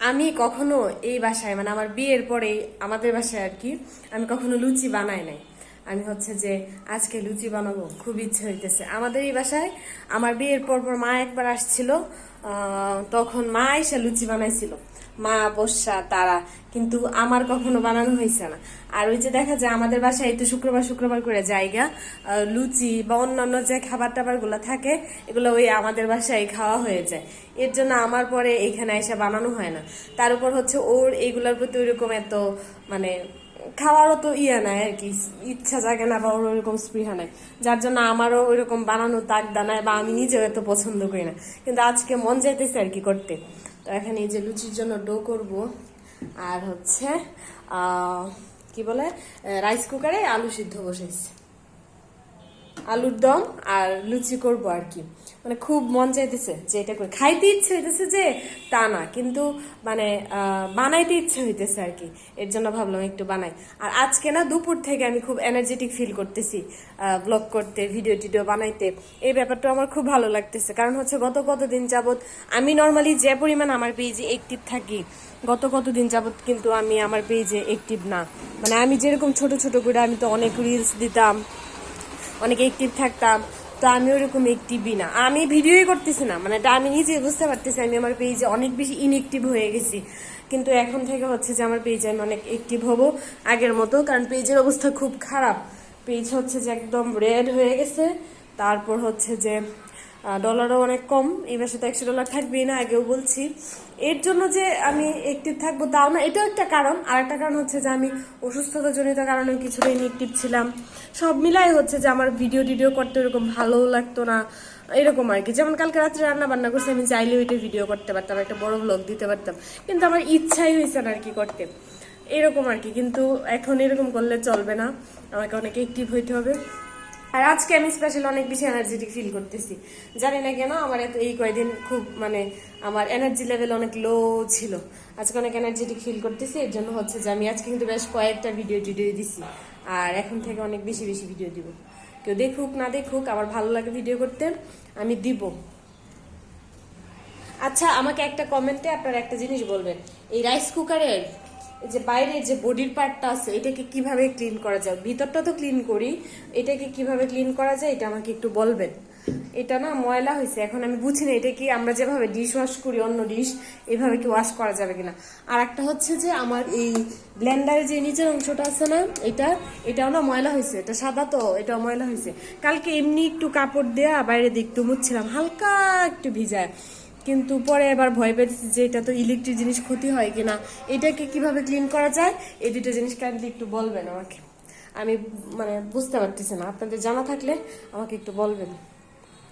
আমি কখনো এই বাসায় মানে আমার বিয়ের পরে আমাদের বাসায় আর কি, আমি কখনো লুচি বানাই নাই। আমি হচ্ছে যে আজকে লুচি বানাবো, খুব ইচ্ছে হইতেছে। আমাদের এই বাসায়, আমার বিয়ের পর পর মা একবার আসছিল তখন মা এসে লুচি বানাইছিল। মা বর্ষা তারা। কিন্তু আমার কখনো বানানো হয়েছে না। আর ওই যে দেখা যায় আমাদের বাসায় তো শুক্রবার শুক্রবার করে জায়গা লুচি বা অন্যান্য যে খাবার টাবারগুলো থাকে, এগুলো ওই আমাদের বাসায় খাওয়া হয়ে যায়। এর জন্য আমার পরে এখানে এসে বানানো হয় না। তার উপর হচ্ছে ওর এইগুলোর প্রতি ওইরকম এত মানে খাওয়ারও তো ইয়ে নাই আর কি, ইচ্ছা জাগে না বা ওর ওইরকম স্পৃহা নাই। যার জন্য আমারও ওইরকম বানানো তাক নাই বা আমি নিজেও এত পছন্দ করি না। কিন্তু আজকে মন যাইতেছে আর কি করতে। তো এখানে এই যে লুচির জন্য ডো করব, আর হচ্ছে কি বলে রাইস কুকারে আলু সিদ্ধ বসাইছি আলুর দম আর লুচি করব আর কি। মানে খুব মন চাইতেছে যে এটা করে। খাইতে ইচ্ছে হইতেছে যে তা না, কিন্তু মানে বানাইতে ইচ্ছে হইতেছে আর কি। এর জন্য ভাবলাম একটু বানাই। আর আজকে না দুপুর থেকে আমি খুব এনার্জেটিক ফিল করতেছি ব্লগ করতে ভিডিও টিডিও বানাইতে। এই ব্যাপারটা আমার খুব ভালো লাগতেছে। কারণ হচ্ছে গত কতদিন যাবৎ আমি নর্মালি যে পরিমাণ আমার পেজে অ্যাক্টিভ থাকি, গত কতদিন যাবৎ কিন্তু আমি আমার পেজে একটিভ না। মানে আমি যেরকম ছোট ছোট করে আমি তো অনেক রিলস দিতাম অনেক অ্যাক্টিভ থাকতাম, তো আমি ওরকম অ্যাক্টিভই না। আমি ভিডিওই করতেছি না মানে আমি নিজে বুঝতে পারতেছি, আমি আমার পেজে অনেক বেশি ইনঅ্যাক্টিভ হয়ে গেছি। কিন্তু এখন থেকে হচ্ছে যে আমার পেজে আমি অনেক অ্যাক্টিভ হব আগের মতো, কারণ পেজের অবস্থা খুব খারাপ। পেজ হচ্ছে যে একদম রেড হয়ে গেছে, তারপর হচ্ছে যে ডলারও অনেক কম, এই মাসে তো একশো ডলার থাকবেই না, আগেও বলছি। এর জন্য যে আমি একটিভ থাকব তাও না, এটাও একটা কারণ। আর একটা কারণ হচ্ছে যে আমি অসুস্থতা জনিত কারণে কিছুটা ইনঅ্যাক্টিভ ছিলাম। সব মিলাই হচ্ছে যে আমার ভিডিও টিডিও করতে এরকম ভালো লাগতো না, এরকম আর কি। যেমন কালকে রাত্রে রান্না বান্না করছি, আমি চাইলে ওইটা ভিডিও করতে পারতাম, একটা বড় ব্লগ দিতে পারতাম। কিন্তু আমার ইচ্ছাই হয়েছে না আর কি করতে। এরকম আর কি, কিন্তু এখন এরকম করলে চলবে না। আমাকে অনেক অ্যাক্টিভ হইতে হবে। আর আজকে আমি স্পেশাল অনেক বেশি এনার্জেটিক ফিল করতেছি। জানি না কেন আমার এত এই কয়দিন খুব মানে আমার এনার্জি লেভেল অনেক লো ছিল। আজকে অনেক এনার্জেটিক ফিল করতেছি, এর জন্য হচ্ছে যে আমি আজকে কিন্তু বেশ কয়েকটা ভিডিও টিডিও দিছি। আর এখন থেকে অনেক বেশি বেশি ভিডিও দিব। কেউ দেখুক, না দেখুক, আমার ভালো লাগে ভিডিও করতে, আমি দিব। আচ্ছা আমাকে একটা কমেন্টে আপনারা একটা জিনিস বলবেন। এই রাইস কুকারের যে বাইরের যে বডির পার্টটা আছে, এটাকে কীভাবে ক্লিন করা যায়? ভিতরটা তো ক্লিন করি, এটাকে কীভাবে ক্লিন করা যায় এটা আমাকে একটু বলবেন? এটা না ময়লা হয়েছে, এখন আমি বুঝি না এটা কি আমরা যেভাবে ডিশ ওয়াশ করি, অন্য ডিশ এভাবে কি ওয়াশ করা যাবে কিনা? আর একটা হচ্ছে যে আমার এই ব্লেন্ডারের যে নিচের অংশটা আছে না, এটা, এটাও না ময়লা হয়েছে, এটা সাদা তো, এটাও ময়লা হয়েছে। কালকে এমনি একটু কাপড় দেয়া বাইরে দিয়ে একটু মুছছিলাম, হালকা একটু ভিজায়। কিন্তু পরে এবার ভয় পেয়েছি যে এটা তো ইলেকট্রিক জিনিস ক্ষতি হয় কিনা। এটাকে কীভাবে ক্লিন করা যায়? এই দুটো জিনিস কাইন্ডলি একটু বলবেন আমাকে। আমি মানে বুঝতে পারতেছি না। আপনাদের জানা থাকলে আমাকে একটু বলবেন।